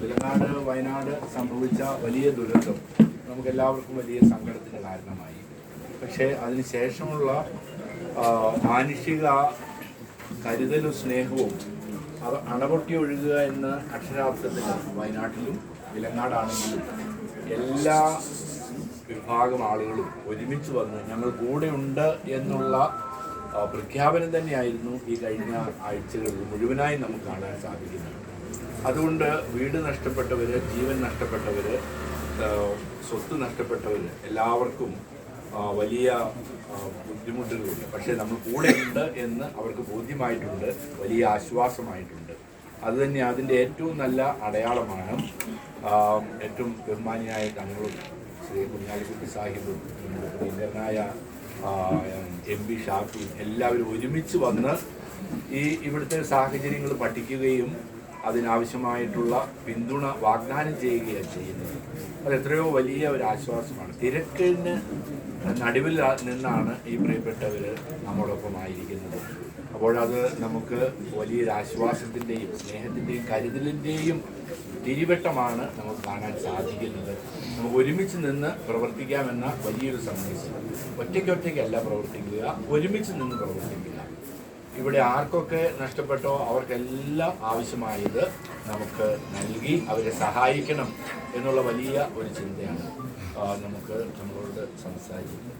വിലങ്ങാട് വയനാട് സംഭവിച്ച വലിയ ദുരന്തം നമുക്കെല്ലാവർക്കും വലിയ സങ്കടത്തിന് കാരണമായി. പക്ഷേ അതിനുശേഷമുള്ള മാനുഷിക കരുതലും സ്നേഹവും അത് അണപൊട്ടി ഒഴുകുക എന്ന അക്ഷരാർത്ഥത്തിൽ വയനാട്ടിലും വിലങ്ങാടാണെങ്കിലും എല്ലാ വിഭാഗം ആളുകളും ഒരുമിച്ച് വന്ന് ഞങ്ങൾ കൂടെയുണ്ട് എന്നുള്ള പ്രഖ്യാപനം തന്നെയായിരുന്നു ഈ കഴിഞ്ഞ ആഴ്ചകളിൽ മുഴുവനായി നമുക്ക് കാണാൻ സാധിക്കുന്നത്. അതുകൊണ്ട് വീട് നഷ്ടപ്പെട്ടവർ ജീവൻ നഷ്ടപ്പെട്ടവർ സ്വത്ത് നഷ്ടപ്പെട്ടവർ എല്ലാവർക്കും വലിയ ബുദ്ധിമുട്ടുകളുണ്ട്. പക്ഷേ നമ്മൾ കൂടെ ഉണ്ട് എന്ന് അവർക്ക് ബോധ്യമായിട്ടുണ്ട് വലിയ ആശ്വാസമായിട്ടുണ്ട്. അതുതന്നെ അതിന്റെ ഏറ്റവും നല്ല അടയാളമാണ് ഏറ്റവും ബഹുമാനിയായ തങ്ങളും ശ്രീ കുഞ്ഞാലിക്കുട്ടി സാഹിബും പ്രിയങ്കരനായ എം പി ഷാഫിയും എല്ലാവരും ഒരുമിച്ച് വന്ന് ഈ ഇവിടുത്തെ സാഹചര്യങ്ങൾ പഠിക്കുകയും അതിനാവശ്യമായിട്ടുള്ള പിന്തുണ വാഗ്ദാനം ചെയ്യുകയാണ് ചെയ്യുന്നത്. അത് എത്രയോ വലിയ ഒരു ആശ്വാസമാണ്. തിരക്കിന് നടുവിൽ നിന്നാണ് ഈ പ്രിയപ്പെട്ടവർ നമ്മോടൊപ്പം ആയിരിക്കുന്നത് അപ്പോഴത് നമുക്ക് വലിയൊരു ആശ്വാസത്തിന്റെയും സ്നേഹത്തിന്റെയും കരുതലിന്റെയും തിരിവട്ടമാണ് നമുക്ക് കാണാൻ സാധിക്കുന്നത്. നമുക്ക് ഒരുമിച്ച് നിന്ന് പ്രവർത്തിക്കാമെന്ന വലിയൊരു സന്ദേശം. ഒറ്റയ്ക്കൊറ്റയ്ക്കല്ല പ്രവർത്തിക്കുക ഒരുമിച്ച് നിന്ന് പ്രവർത്തിക്കുക. ഇവിടെ ആർക്കൊക്കെ നഷ്ടപ്പെട്ടോ അവർക്കെല്ലാം ആവശ്യമായത് നമുക്ക് നൽകി അവരെ സഹായിക്കണം എന്നുള്ള വലിയ ഒരു ചിന്തയാണ് നമുക്ക് നമ്മളോട് സംസാരിക്കുന്നത്.